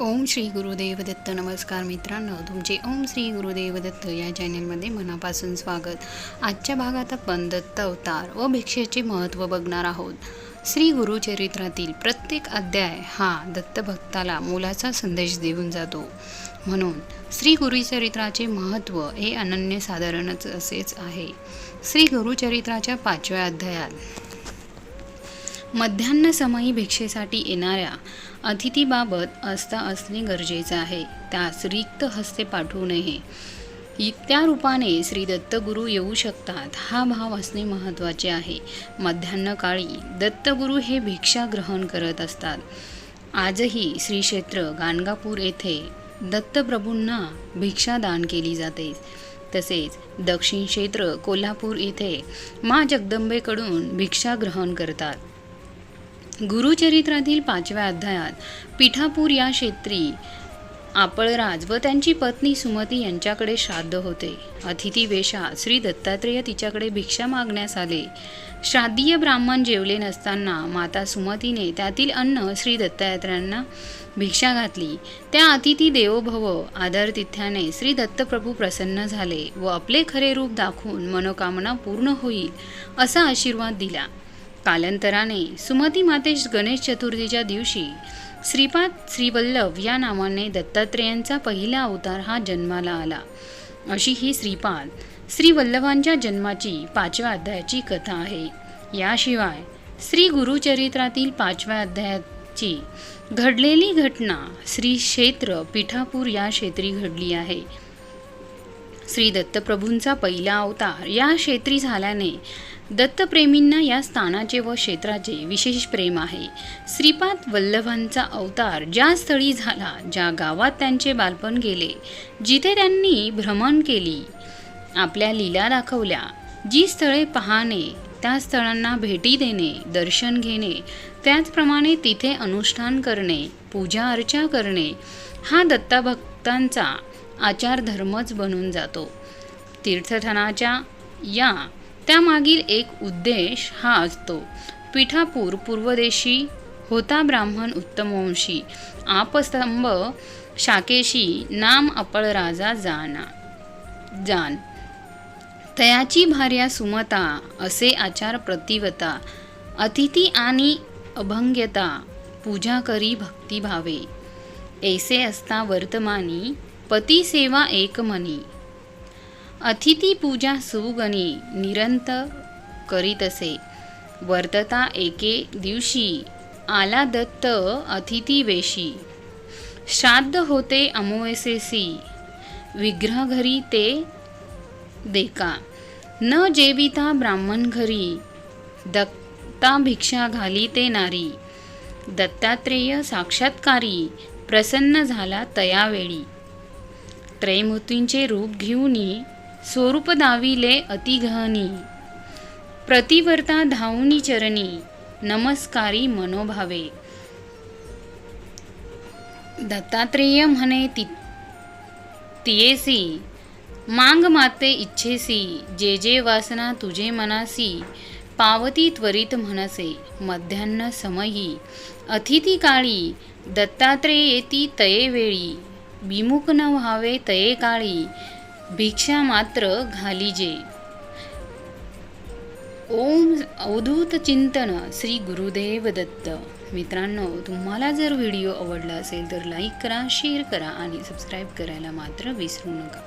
ओम श्री गुरुदेव दत्त. नमस्कार मित्रांनो तुमचे ओम श्री गुरुदेव दत्त या चॅनलमध्ये मनापासून स्वागत. आजच्या भागात आपण दत्त अवतार व भिक्षेचे महत्त्व बघणार आहोत. श्री गुरुचरित्रातील प्रत्येक अध्याय हा दत्तभक्ताला मोलाचा संदेश देऊन जातो. म्हणून श्री गुरुचरित्राचे महत्त्व हे अनन्यसाधारणच असेच आहे. श्री गुरुचरित्राच्या पाचव्या अध्यायात मध्यान्ह समयी भिक्षेसाठी येणाऱ्या अतिथीबाबत आस्था असणे गरजेचं आहे. त्यास रिक्त हस्ते पाठवू नये. त्या रूपाने श्री दत्तगुरू येऊ शकतात हा भाव असणे महत्त्वाचे आहे. मध्यान्ह काळी दत्तगुरू हे भिक्षा ग्रहण करत असतात. आजही श्री क्षेत्र गाणगापूर येथे दत्तप्रभूंना भिक्षादान केली जाते. तसेच दक्षिण क्षेत्र कोल्हापूर येथे मा जगदंबेकडून भिक्षा ग्रहण करतात. गुरुचरित्रातील पाचव्या अध्यायात पिठापूर या क्षेत्री आपळराज व त्यांची पत्नी सुमती यांच्याकडे श्राद्ध होते. अतिथी वेशात श्री दत्तात्रेय तिच्याकडे भिक्षा मागण्यास आले. श्राद्धीय ब्राह्मण जेवले नसताना माता सुमतीने त्यातील अन्न श्री दत्तात्रेयांना भिक्षा घातली. त्या अतिथी देवोभव आदरतिथ्याने श्री दत्तप्रभू प्रसन्न झाले व आपले खरे रूप दाखवून मनोकामना पूर्ण होईल असा आशीर्वाद दिला. कालांतराने सुमती मातेश गणेश चतुर्थीच्या दिवशी श्रीपाद श्रीवल्लभ या नावाने दत्तात्रेयांचा पहिला अवतार हा जन्माला आला. अशी ही श्रीपाद श्रीवल्लभांच्या जन्माची पाचव्या अध्यायाची कथा आहे. याशिवाय श्री गुरुचरित्रातील पाचव्या अध्यायाची घडलेली घटना श्री क्षेत्र पिठापूर या क्षेत्री घडली आहे. श्री दत्तप्रभूंचा पहिला अवतार या क्षेत्री झाल्याने दत्तप्रेमींना या स्थानाचे व क्षेत्राचे विशेष प्रेम आहे. श्रीपाद वल्लभांचा अवतार ज्या स्थळी झाला ज्या गावात त्यांचे बालपण गेले जिथे त्यांनी भ्रमण केली आपल्या लीला दाखवल्या. जी स्थळे पाहणे त्या स्थळांना भेटी देणे दर्शन घेणे त्याचप्रमाणे तिथे अनुष्ठान करणे पूजा अर्चा करणे हा दत्ताभक्तांचा आचारधर्मच बनून जातो. तीर्थस्थानाच्या या त्यामागील एक उद्देश हा असतो. पिठापूर पूर्वदेशी होता ब्राह्मण उत्तमवंशी. आपस्तंभ शाकेशी नाम अपळ राजा जाना जान. तयाची भार्या सुमता असे आचार प्रतिवता अतिथी आणि अभंग्यता पूजा करी भक्तिभावे. ऐसे असता वर्तमानी पती सेवा एकमनी अतिथी पूजा सुगणी निरंतर करीतसे. वर्तता एके दिवशी आला दत्त अतिथी वेशी. श्राद्ध होते अमोयसेसी विग्रह घरी ते देका न जेविता ब्राह्मण घरी दत्ता भिक्षा घाली ते नारी. दत्तात्रेय साक्षात्कारी प्रसन्न झाला तयावेळी. त्रैमूर्तींचे रूप घेऊनी स्वरूप दाविले अतिगहनी प्रतिवर्ता धावनी चरणी नमस्कारी मनोभावे. दत्तात्रेय म्हणे ति तियेसी मांग माते इच्छेसी जे जे वासना तुझे मनासी पावती त्वरित म्हणसे मध्यान्न समयी अतिथी काळी दत्तात्रेयेती तये वेळी. विमुख न व्हावे तये काळी. भिक्षा मात्र घालीजे ओम अवधूत चिंतन श्री गुरुदेव दत्त. मित्रांनो तुम्हाला जर व्हिडिओ आवडला असेल तर लाईक करा शेअर करा आणि सबस्क्राईब करायला मात्र विसरू नका.